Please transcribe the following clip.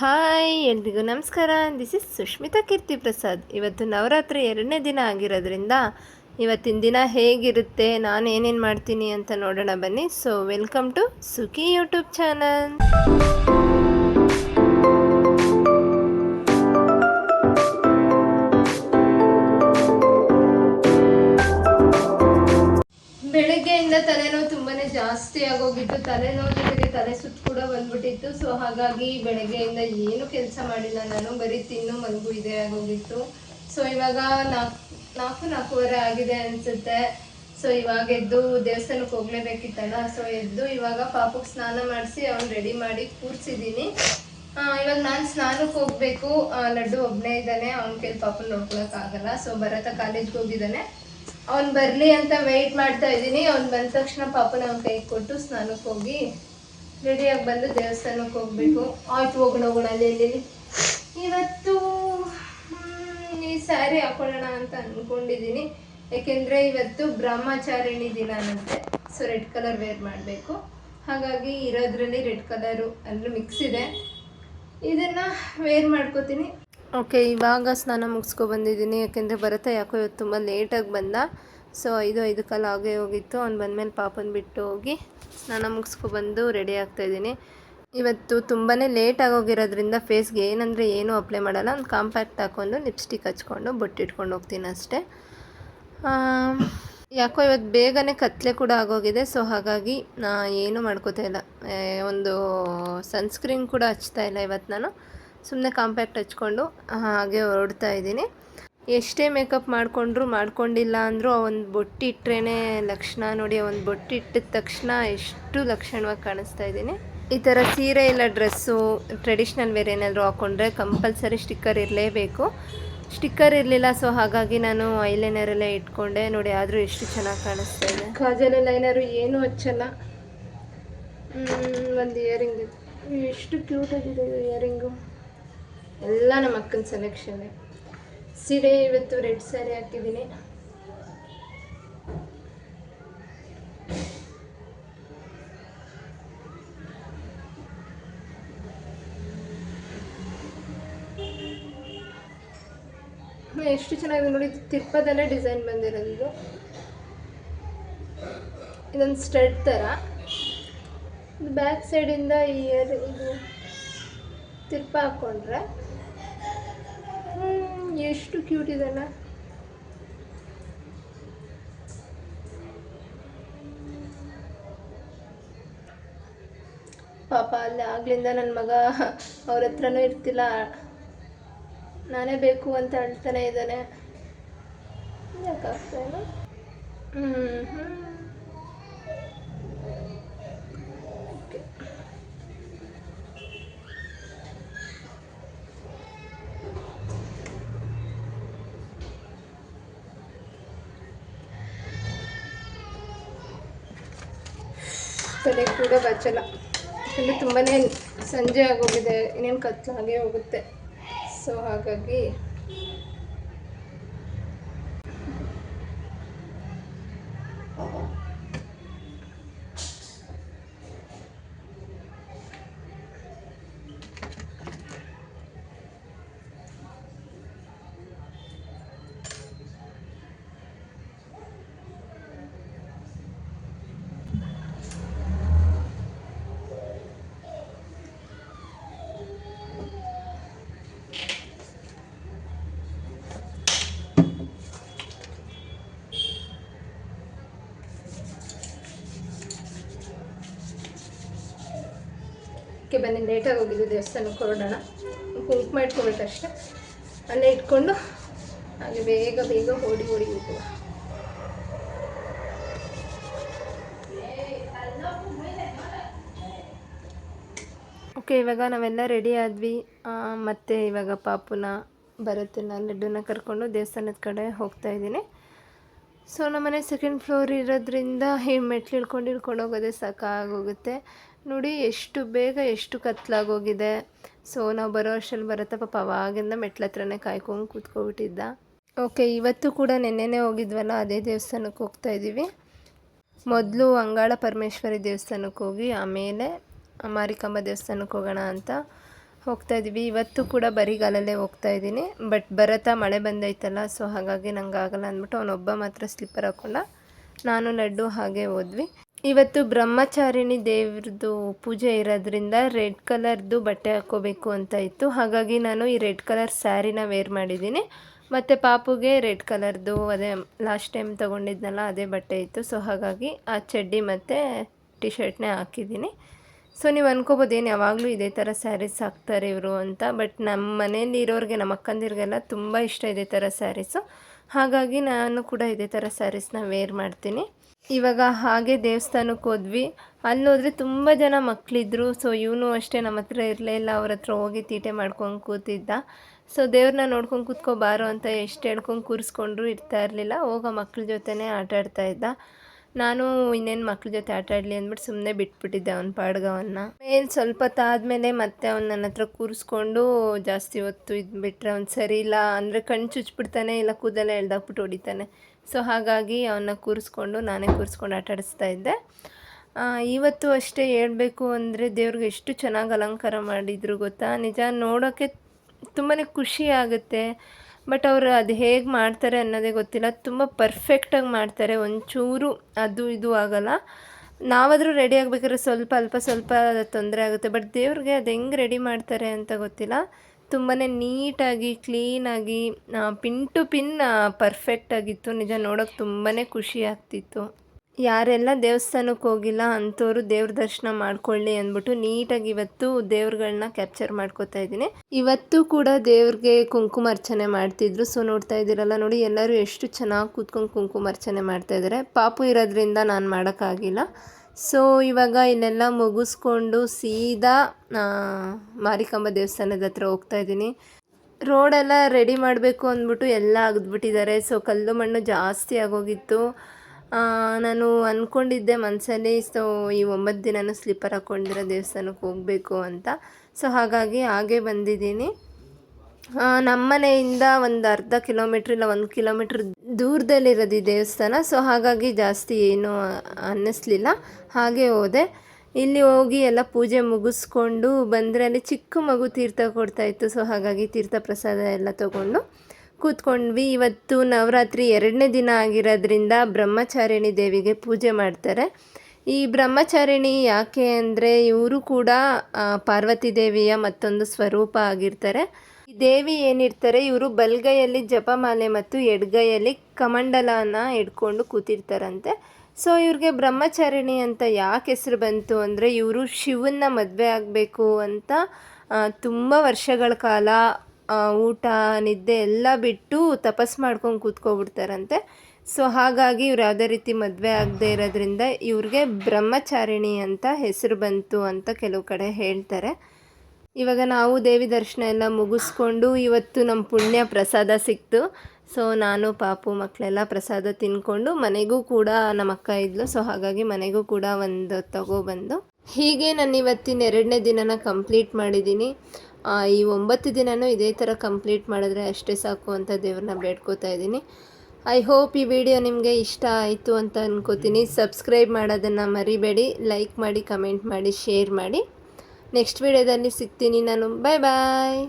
Hi, ಎಲ್ರಿಗೂ ನಮಸ್ಕಾರ. This is Sushmita Keerthi Prasad. ಇವತ್ತು ನವರಾತ್ರಿ ಎರಡನೇ ದಿನ ಆಗಿರೋದ್ರಿಂದ ಇವತ್ತಿನ ದಿನ ಹೇಗಿರುತ್ತೆ, ನಾನು ಏನೇನು ಮಾಡ್ತೀನಿ ಅಂತ ನೋಡೋಣ ಬನ್ನಿ. So welcome to Sukhi YouTube channel ಬೆಳಗ್ಗೆಯಿಂದ ತಲೆನೋವು ತುಂಬಾ ಜಾಸ್ತಿ ಆಗೋಗಿದ್ದು ತಲೆನೋವು ಜೊತೆಗೆ ತಲೆ ಸುತ್ತು ಬಂದ್ಬಿಟ್ಟಿತ್ತು. ಸೊ ಹಾಗಾಗಿ ಬೆಳಗ್ಗೆಯಿಂದ ಏನು ಕೆಲಸ ಮಾಡಿಲ್ಲ. ನಾನು ಬರೀ ತಿನ್ನು, ಮಲಗು ಇದೆ ಆಗೋಗಿತ್ತು. ಸೊ ಇವಾಗ ನಾಲ್ಕು ನಾಲ್ಕು ನಾಲ್ಕೂವರೆ ಆಗಿದೆ ಅನ್ಸುತ್ತೆ. ಸೊ ಇವಾಗ ಎದ್ದು ದೇವಸ್ಥಾನಕ್ಕೆ ಹೋಗ್ಲೇಬೇಕಿತ್ತಲ್ಲ? ಸೊ ಎದ್ದು ಇವಾಗ ಪಾಪಕ್ಕೆ ಸ್ನಾನ ಮಾಡಿಸಿ ಅವ್ನು ರೆಡಿ ಮಾಡಿ ಕೂರಿಸಿದ್ದೀನಿ. ಇವಾಗ ನಾನು ಸ್ನಾನಕ್ಕೆ ಹೋಗ್ಬೇಕು. ಲಡ್ಡು ಒಬ್ಬನೇ ಇದ್ದಾನೆ. ಅವ್ನ ಕೈಲಿ ಪಾಪ ನೋಡ್ಕೊಳಕ್ ಆಗಲ್ಲ. ಸೊ ಭರತ ಕಾಲೇಜ್ಗೆ ಹೋಗಿದ್ದಾನೆ. ಅವ್ನು ಬರಲಿ ಅಂತ ವೆಯ್ಟ್ ಮಾಡ್ತಾ ಇದ್ದೀನಿ. ಅವ್ನು ಬಂದ ತಕ್ಷಣ ಪಾಪನ ಅವ್ನ ಕೈ ಕೊಟ್ಟು ಸ್ನಾನಕ್ಕೆ ಹೋಗಿ ರೆಡಿಯಾಗಿ ಬಂದು ದೇವಸ್ಥಾನಕ್ಕೆ ಹೋಗ್ಬೇಕು. ಆಯ್ತು ಹೋಗೋಣ ಹೋಗೋಣ, ಅಲ್ಲಿ. ಇವತ್ತು ಈ ಸ್ಯಾರಿ ಹಾಕೊಳ್ಳೋಣ ಅಂತ ಅಂದ್ಕೊಂಡಿದ್ದೀನಿ ಯಾಕೆಂದರೆ ಇವತ್ತು ಬ್ರಹ್ಮಚಾರಿಣಿ ದಿನ ಅನ್ನಂತೆ ಸೊ ರೆಡ್ ಕಲರ್ ವೇರ್ ಮಾಡಬೇಕು. ಹಾಗಾಗಿ ಇರೋದ್ರಲ್ಲಿ ರೆಡ್ ಕಲರು ಅಂದರೆ ಮಿಕ್ಸ್ ಇದೆ. ಇದನ್ನು ವೇರ್ ಮಾಡ್ಕೋತೀನಿ. ಓಕೆ ಇವಾಗ ಸ್ನಾನ ಮುಗಿಸ್ಕೊ ಬಂದಿದ್ದೀನಿ. ಯಾಕೆಂದರೆ ಭರತ ಯಾಕೋ ಇವತ್ತು ತುಂಬ ಲೇಟಾಗಿ ಬಂದ. ಸೊ ಐದು ಕಾಲ ಆಗೇ ಹೋಗಿತ್ತು. ಅವ್ನು ಬಂದಮೇಲೆ ಪಾಪನ ಬಿಟ್ಟು ಹೋಗಿ ಸ್ನಾನ ಮುಗಿಸ್ಕೊಬಂದು ರೆಡಿ ಆಗ್ತಾಯಿದ್ದೀನಿ ಇವತ್ತು ತುಂಬಾ ಲೇಟ್ ಆಗೋಗಿರೋದ್ರಿಂದ ಫೇಸ್ಗೆ ಏನಂದರೆ ಏನೂ ಅಪ್ಲೈ ಮಾಡಲ್ಲ. ಒಂದು ಕಾಂಪ್ಯಾಕ್ಟ್ ಹಾಕ್ಕೊಂಡು ಲಿಪ್ಸ್ಟಿಕ್ ಹಚ್ಕೊಂಡು ಬೊಟ್ಟಿಟ್ಕೊಂಡು ಹೋಗ್ತೀನಿ ಅಷ್ಟೇ. ಯಾಕೋ ಇವತ್ತು ಬೇಗನೆ ಕತ್ಲೆ ಕೂಡ ಆಗೋಗಿದೆ. ಸೊ ಹಾಗಾಗಿ ನಾ ಏನೂ ಮಾಡ್ಕೋತಾ ಇಲ್ಲ. ಒಂದು ಸನ್ಸ್ಕ್ರೀನ್ ಕೂಡ ಹಚ್ತಾ ಇಲ್ಲ ಇವತ್ತು ನಾನು. ಸುಮ್ಮನೆ ಕಾಂಪ್ಯಾಕ್ಟ್ ಹಚ್ಕೊಂಡು ಹಾಗೆ ಹೊರಡ್ತಾ ಇದ್ದೀನಿ. ಎಷ್ಟೇ ಮೇಕಪ್ ಮಾಡಿಕೊಂಡ್ರು ಮಾಡ್ಕೊಂಡಿಲ್ಲ ಅಂದರೂ ಒಂದು ಬೊಟ್ಟು ಲಕ್ಷಣ ನೋಡಿ ಒಂದು ಬೊಟ್ಟು ಇಟ್ಟಿದ ತಕ್ಷಣ ಎಷ್ಟು ಲಕ್ಷಣವಾಗಿ ಕಾಣಿಸ್ತಾ ಇದ್ದೀನಿ. ಈ ಥರ ಸೀರೆ ಇಲ್ಲ ಡ್ರೆಸ್ಸು, ಟ್ರೆಡಿಷ್ನಲ್ ವೇರ್ ಏನಾದರೂ ಹಾಕ್ಕೊಂಡ್ರೆ ಕಂಪಲ್ಸರಿ ಸ್ಟಿಕ್ಕರ್ ಇರಲೇಬೇಕು. ಸ್ಟಿಕ್ಕರ್ ಇರಲಿಲ್ಲ, ಸೊ ಹಾಗಾಗಿ ನಾನು ಐಲೈನರಲ್ಲೇ ಇಟ್ಕೊಂಡೆ. ನೋಡಿ, ಆದರೂ ಎಷ್ಟು ಚೆನ್ನಾಗಿ ಕಾಣಿಸ್ತಾ ಇದೆ. ಕಾಜಲ್ ಲೈನರು ಏನೂ ಹಚ್ಚಲ್ಲ. ಒಂದು ಇಯರಿಂಗ್. ಎಷ್ಟು ಕ್ಯೂಟ್ ಆಗಿದೆ ಇಯರಿಂಗು. ಎಲ್ಲ ನಮ್ಮ ಅಕ್ಕನ ಸೆಲೆಕ್ಷನ್ ಸೀರೆ ಇವತ್ತು ರೆಡ್ ಸ್ಯಾರಿ ಹಾಕಿದ್ದೀನಿ ಎಷ್ಟು ಚೆನ್ನಾಗಿದೆ ನೋಡಿ ತಿರ್ಪದಲ್ಲೇ ಡಿಸೈನ್ ಬಂದಿರೋದು ಇದು. ಇದೊಂದು ಸ್ಟಡ್ ಥರ ಬ್ಯಾಕ್ ಸೈಡಿಂದ ಇಯರ್ ಇದು ತಿರ್ಪ ಹಾಕ್ಕೊಂಡ್ರೆ ಎಷ್ಟು ಕ್ಯೂಟ್ ಇದೆಲ್ಲ ಪಾಪ ಅಲ್ಲಿ ಆಗ್ಲಿಂದ ನನ್ನ ಮಗ ಅವ್ರ ಹತ್ರನೂ ಇರ್ತಿಲ್ಲ. ನಾನೇ ಬೇಕು ಅಂತ ಹೇಳ್ತಾನೆ ಇದ್ದಾನೆ. ಯಾಕಾಗ್ತಾ ಇಲ್ಲ ಹ್ಮ್. ತಲೆ ಕೂಡ ಬಚ್ಚಲ್ಲ. ಯಾಕಂದರೆ ತುಂಬಾ ಸಂಜೆ ಆಗೋಗಿದೆ ಇನ್ನೇನು ಕತ್ಲು ಹಾಗೆ ಹೋಗುತ್ತೆ. ಸೊ ಹಾಗಾಗಿ ಕೆ ಬನ್ನಿ ಲೇಟಾಗಿ ಹೋಗಿದ್ದು ದೇವಸ್ಥಾನಕ್ಕೆ ಹೊರಡೋಣ. ಕುಂಕುಮ ಮಾಡ್ಕೊಬೇಕಷ್ಟೆ ಅಲ್ಲೇ ಇಟ್ಕೊಂಡು ಹಾಗೆ ಬೇಗ ಬೇಗ ಓಡಿ ಓಡಿ ಹೋಗುವ. ಓಕೆ ಇವಾಗ ನಾವೆಲ್ಲ ರೆಡಿ ಆದ್ವಿ. ಮತ್ತೆ ಇವಾಗ ಪಾಪುನ ಭರತನ ಲಡ್ಡುನ ಕರ್ಕೊಂಡು ದೇವಸ್ಥಾನದ ಕಡೆ ಹೋಗ್ತಾ ಇದ್ದೀನಿ. ಸೊ ನಮ್ಮನೆ ಸೆಕೆಂಡ್ ಫ್ಲೋರ್ ಇರೋದ್ರಿಂದ ಈ ಮೆಟ್ಲು ಇಳ್ಕೊಂಡು ಇಳ್ಕೊಂಡು ಹೋಗೋದೇ ಸಾಕಾಗೋಗುತ್ತೆ. ನೋಡಿ, ಎಷ್ಟು ಬೇಗ ಎಷ್ಟು ಕತ್ಲಾಗೋಗಿದೆ. ಸೊ, ನಾವು ಬರೋ ಅಷ್ಟರಲ್ಲಿ ಬರುತ್ತೆ. ಪಾಪ ಅವಾಗಿಂದ ಮೆಟ್ಲ ಹತ್ರನೇ ಕಾಯ್ಕೊಂಡು ಕೂತ್ಕೊಬಿಟ್ಟಿದ್ದ. ಓಕೆ ಇವತ್ತು ಕೂಡ ನೆನ್ನೆನೇ ಹೋಗಿದ್ವಲ್ಲ, ಅದೇ ದೇವಸ್ಥಾನಕ್ಕೆ ಹೋಗ್ತಾ ಇದ್ದೀವಿ ಮೊದಲು ಅಂಗಾಳ ಪರಮೇಶ್ವರಿ ದೇವಸ್ಥಾನಕ್ಕೆ ಹೋಗಿ, ಆಮೇಲೆ ಮಾರಿಕಾಂಬ ದೇವಸ್ಥಾನಕ್ಕೆ ಹೋಗೋಣ ಅಂತ ಹೋಗ್ತಾ ಇದ್ದೀವಿ ಇವತ್ತು ಕೂಡ ಬರಿಗಾಲಲ್ಲೇ ಹೋಗ್ತಾ ಇದ್ದೀನಿ ಬಟ್ ಬರತ್ತಾ ಮಳೆ ಬಂದೈತಲ್ಲ ಸೊ ಹಾಗಾಗಿ ನಂಗೆ ಆಗಲ್ಲ ಅಂದ್ಬಿಟ್ಟು ಅವನೊಬ್ಬ ಮಾತ್ರ ಸ್ಲಿಪ್ಪರ್ ಹಾಕ್ಕೊಂಡ ನಾನು ಲಡ್ಡು ಹಾಗೆ ಹೋದ್ವಿ. ಇವತ್ತು ಬ್ರಹ್ಮಚಾರಿಣಿ ದೇವ್ರದ್ದು ಪೂಜೆ ಇರೋದ್ರಿಂದ ರೆಡ್ ಕಲರ್ದು ಬಟ್ಟೆ ಹಾಕ್ಕೋಬೇಕು ಅಂತ ಇತ್ತು. ಹಾಗಾಗಿ ನಾನು ಈ ರೆಡ್ ಕಲರ್ ಸ್ಯಾರಿನ ವೇರ್ ಮಾಡಿದ್ದೀನಿ. ಮತ್ತು ಪಾಪುಗೆ ರೆಡ್ ಕಲರ್ದು ಅದೇ ಲಾಸ್ಟ್ ಟೈಮ್ ತೊಗೊಂಡಿದ್ನಲ್ಲ ಅದೇ ಬಟ್ಟೆ ಇತ್ತು. ಸೊ ಹಾಗಾಗಿ ಆ ಚಡ್ಡಿ ಮತ್ತು ಟಿ ಶರ್ಟ್ನೇ ಹಾಕಿದ್ದೀನಿ. ಸೊ ನೀವು ಅನ್ಕೋಬೋದು, ಏನು ಯಾವಾಗಲೂ ಇದೇ ಥರ ಸ್ಯಾರೀಸ್ ಹಾಕ್ತಾರೆ ಇವರು ಅಂತ. ಬಟ್ ನಮ್ಮ ಮನೆಯಲ್ಲಿ ಇರೋರಿಗೆ ನಮ್ಮ ಅಕ್ಕಂದಿರಿಗೆಲ್ಲ ತುಂಬ ಇಷ್ಟ ಇದೇ ಥರ ಸ್ಯಾರೀಸು. ಹಾಗಾಗಿ ನಾನು ಕೂಡ ಇದೇ ಥರ ಸ್ಯಾರೀಸ್ನ ವೇರ್ ಮಾಡ್ತೀನಿ. ಇವಾಗ ಹಾಗೆ ದೇವಸ್ಥಾನಕ್ಕೆ ಹೋದ್ವಿ. ಅಲ್ಲಿ ಹೋದರೆ ತುಂಬ ಜನ ಮಕ್ಕಳಿದ್ರು ಸೊ ಇವನು ಅಷ್ಟೇ ನಮ್ಮ ಹತ್ರ ಇರಲೇ ಇಲ್ಲ. ಅವ್ರ ಹತ್ರ ಹೋಗಿ ತೀಟೆ ಮಾಡ್ಕೊಂಡು ಕೂತಿದ್ದ. ಸೊ ದೇವ್ರನ್ನ ನೋಡ್ಕೊಂಡು ಕೂತ್ಕೋಬಾರೋ ಅಂತ ಎಷ್ಟು ಹೇಳ್ಕೊಂಡು ಕೂರಿಸ್ಕೊಂಡ್ರು ಇರ್ತಾ ಇರಲಿಲ್ಲ. ಹೋಗೋ ಮಕ್ಕಳ ಜೊತೆನೇ ಆಟ ಆಡ್ತಾ ಇದ್ದ. ನಾನು ಇನ್ನೇನು ಮಕ್ಳ ಜೊತೆ ಆಟ ಆಡಲಿ ಅಂದ್ಬಿಟ್ಟು ಸುಮ್ಮನೆ ಬಿಟ್ಬಿಟ್ಟಿದ್ದೆ ಅವ್ನ ಪಾಡ್ಗವನ್ನ ಏನು ಸ್ವಲ್ಪ ಹೊತ್ತಾದ್ಮೇಲೆ ಮತ್ತೆ ಅವ್ನು ನನ್ನ ಹತ್ರ ಕೂರಿಸ್ಕೊಂಡು ಜಾಸ್ತಿ ಹೊತ್ತು ಇದು ಬಿಟ್ಟರೆ ಅವ್ನು ಸರಿ ಇಲ್ಲ. ಅಂದರೆ ಕಣ್ಣು ಚುಚ್ಬಿಡ್ತಾನೆ ಇಲ್ಲ ಕೂದಲೇ ಎಳ್ದಾಕ್ಬಿಟ್ಟು ಹೊಡಿತಾನೆ. ಸೊ ಹಾಗಾಗಿ ಅವನ್ನ ಕೂರಿಸ್ಕೊಂಡು ನಾನೇ ಕೂರಿಸ್ಕೊಂಡು ಆಟ ಆಡಿಸ್ತಾ ಇದ್ದೆ. ಇವತ್ತು ಅಷ್ಟೇ ಹೇಳಬೇಕು ಅಂದರೆ ದೇವ್ರಿಗೆ ಎಷ್ಟು ಚೆನ್ನಾಗಿ ಅಲಂಕಾರ ಮಾಡಿದ್ರು ಗೊತ್ತಾ? ನಿಜ ನೋಡೋಕ್ಕೆ ತುಂಬಾ ಖುಷಿ ಆಗುತ್ತೆ. ಬಟ್ ಅವರು ಅದು ಹೇಗೆ ಮಾಡ್ತಾರೆ ಅನ್ನೋದೇ ಗೊತ್ತಿಲ್ಲ. ತುಂಬ ಪರ್ಫೆಕ್ಟಾಗಿ ಮಾಡ್ತಾರೆ. ಒಂಚೂರು ಅದು ಇದು ಆಗಲ್ಲ. ನಾವಾದರೂ ರೆಡಿ ಆಗಬೇಕಾದ್ರೆ ಸ್ವಲ್ಪ ಅಲ್ಪ ಸ್ವಲ್ಪ ತೊಂದರೆ ಆಗುತ್ತೆ. ಬಟ್ ದೇವ್ರಿಗೆ ಅದು ಹೆಂಗೆ ರೆಡಿ ಮಾಡ್ತಾರೆ ಅಂತ ಗೊತ್ತಿಲ್ಲ. ತುಂಬಾ ನೀಟಾಗಿ ಕ್ಲೀನಾಗಿ ಪಿನ್ ಟು ಪಿನ್ ಪರ್ಫೆಕ್ಟಾಗಿತ್ತು ನಿಜ ನೋಡೋಕೆ ತುಂಬಾ ಖುಷಿ ಆಗ್ತಿತ್ತು. ಯಾರೆಲ್ಲ ದೇವಸ್ಥಾನಕ್ಕೆ ಹೋಗಿಲ್ಲ ಅಂಥವ್ರು ದೇವ್ರ ದರ್ಶನ ಮಾಡ್ಕೊಳ್ಳಿ ಅಂದ್ಬಿಟ್ಟು ನೀಟಾಗಿ ಇವತ್ತು ದೇವ್ರುಗಳನ್ನ ಕ್ಯಾಪ್ಚರ್ ಮಾಡ್ಕೋತಾ ಇದ್ದೀನಿ. ಇವತ್ತು ಕೂಡ ದೇವ್ರಿಗೆ ಕುಂಕುಮ ಅರ್ಚನೆ ಮಾಡ್ತಿದ್ರು. ಸೊ ನೋಡ್ತಾ ಇದ್ದೀರಲ್ಲ ನೋಡಿ, ಎಲ್ಲರೂ ಎಷ್ಟು ಚೆನ್ನಾಗಿ ಕೂತ್ಕೊಂಡು ಕುಂಕುಮ ಅರ್ಚನೆ ಮಾಡ್ತಾ ಇದ್ದಾರೆ. ಪಾಪು ಇರೋದ್ರಿಂದ ನಾನು ಮಾಡೋಕ್ಕಾಗಿಲ್ಲ. ಸೊ ಇವಾಗ ಇಲ್ಲೆಲ್ಲ ಮುಗಿಸ್ಕೊಂಡು ಸೀದಾ ಮಾರಿಕಂಬ ದೇವಸ್ಥಾನದ ಹತ್ರ ಹೋಗ್ತಾ ಇದ್ದೀನಿ. ರೋಡೆಲ್ಲ ರೆಡಿ ಮಾಡಬೇಕು ಅಂದ್ಬಿಟ್ಟು ಎಲ್ಲ ಅಗ್ದ್ಬಿಟ್ಟಿದ್ದಾರೆ ಸೊ ಕಲ್ಲು ಮಣ್ಣು ಜಾಸ್ತಿ ಆಗೋಗಿತ್ತು. ನಾನು ಅಂದ್ಕೊಂಡಿದ್ದೆ ಮನಸ್ಸಲ್ಲಿ ಸೊ ಈ ಒಂಬತ್ತು ದಿನನೂ ಸ್ಲಿಪ್ಪರ್ ಹಾಕ್ಕೊಂಡಿರೋ ದೇವಸ್ಥಾನಕ್ಕೆ ಹೋಗಬೇಕು ಅಂತ. ಸೊ ಹಾಗಾಗಿ ಹಾಗೆ ಬಂದಿದ್ದೀನಿ. ನಮ್ಮನೆಯಿಂದ ನಮ್ಮ ಮನೆಯಿಂದ ಒಂದು ಅರ್ಧ ಕಿಲೋಮೀಟ್ರ್ ಇಲ್ಲ ಒಂದು ಕಿಲೋಮೀಟ್ರ್ ದೂರದಲ್ಲಿರೋದು ಈ ದೇವಸ್ಥಾನ. ಸೊ ಹಾಗಾಗಿ ಜಾಸ್ತಿ ಏನೂ ಅನ್ನಿಸ್ಲಿಲ್ಲ. ಹಾಗೆ ಹೋದೆ. ಇಲ್ಲಿ ಹೋಗಿ ಎಲ್ಲ ಪೂಜೆ ಮುಗಿಸ್ಕೊಂಡು ಬಂದರೆ ಅಲ್ಲಿ ಚಿಕ್ಕ ಮಗು ತೀರ್ಥ ಕೊಡ್ತಾಯಿತ್ತು ಸೊ ಹಾಗಾಗಿ ತೀರ್ಥ ಪ್ರಸಾದ ಎಲ್ಲ ತಗೊಂಡು. ಕೂತ್ಕೊಂಡ್ವಿ. ಇವತ್ತು ನವರಾತ್ರಿ ಎರಡನೇ ದಿನ ಆಗಿರೋದ್ರಿಂದ ಬ್ರಹ್ಮಚಾರಿಣಿ ದೇವಿಗೆ ಪೂಜೆ ಮಾಡ್ತಾರೆ. ಈ ಬ್ರಹ್ಮಚಾರಿಣಿ ಯಾಕೆ ಅಂದರೆ ಇವರು ಕೂಡ ಪಾರ್ವತಿ ದೇವಿಯ ಮತ್ತೊಂದು ಸ್ವರೂಪ ಆಗಿರ್ತಾರೆ. ಈ ದೇವಿ ಏನಿರ್ತಾರೆ, ಇವರು ಬಲ್ಗೈಯಲ್ಲಿ ಜಪಮಾಲೆ ಮತ್ತು ಎಡ್ಗೈಯಲ್ಲಿ ಕಮಂಡಲನ ಹಿಡ್ಕೊಂಡು ಕೂತಿರ್ತಾರಂತೆ. ಸೊ, ಇವ್ರಿಗೆ ಬ್ರಹ್ಮಚಾರಿಣಿ ಅಂತ ಯಾಕೆ ಹೆಸರು ಬಂತು ಅಂದರೆ, ಇವರು ಶಿವನ್ನ ಮದುವೆ ಆಗಬೇಕು ಅಂತ ತುಂಬ ವರ್ಷಗಳ ಕಾಲ ಊಟ, ನಿದ್ದೆ ಎಲ್ಲ ಬಿಟ್ಟು ತಪಸ್ ಮಾಡ್ಕೊಂಡು ಕೂತ್ಕೊಬಿಡ್ತಾರಂತೆ. ಸೊ ಹಾಗಾಗಿ ಇವ್ರು ಯಾವುದೇ ರೀತಿ ಮದುವೆ ಆಗದೆ ಇರೋದ್ರಿಂದ ಇವ್ರಿಗೆ ಬ್ರಹ್ಮಚಾರಿಣಿ ಅಂತ ಹೆಸರು ಬಂತು ಅಂತ ಕೆಲವು ಕಡೆ ಹೇಳ್ತಾರೆ. ಇವಾಗ ನಾವು ದೇವಿ ದರ್ಶನ ಎಲ್ಲ ಮುಗಿಸ್ಕೊಂಡು ಇವತ್ತು ನಮ್ಮ ಪುಣ್ಯ ಪ್ರಸಾದ ಸಿಕ್ತು. ಸೊ ನಾನು, ಪಾಪು ಮಕ್ಕಳೆಲ್ಲ ಪ್ರಸಾದ ತಿನ್ಕೊಂಡು ಮನೆಗೂ ಕೂಡ ನಮ್ಮ ಅಕ್ಕ ಇದ್ಲು. ಸೊ ಹಾಗಾಗಿ ಮನೆಗೂ ಕೂಡ ಒಂದು ತಗೊಬಂದು ಹೀಗೆ ನಾನು ಇವತ್ತಿನ ಎರಡನೇ ದಿನನ ಕಂಪ್ಲೀಟ್ ಮಾಡಿದ್ದೀನಿ ಈ ಒಂಬತ್ತು ದಿನನೂ ಇದೇ ಥರ ಕಂಪ್ಲೀಟ್ ಮಾಡಿದ್ರೆ ಅಷ್ಟೇ ಸಾಕು ಅಂತ ದೇವ್ರನ್ನ ಬೇಡ್ಕೋತಾ ಇದ್ದೀನಿ. ಐ ಹೋಪ್ ಈ ವಿಡಿಯೋ ನಿಮಗೆ ಇಷ್ಟ ಆಯಿತು ಅಂತ ಅನ್ಕೋತೀನಿ. ಸಬ್ಸ್ಕ್ರೈಬ್ ಮಾಡೋದನ್ನು ಮರಿಬೇಡಿ. ಲೈಕ್ ಮಾಡಿ ಕಮೆಂಟ್ ಮಾಡಿ ಶೇರ್ ಮಾಡಿ. ನೆಕ್ಸ್ಟ್ ವಿಡಿಯೋದಲ್ಲಿ ಸಿಗ್ತೀನಿ ನಾನು. ಬಾಯ್ ಬಾಯ್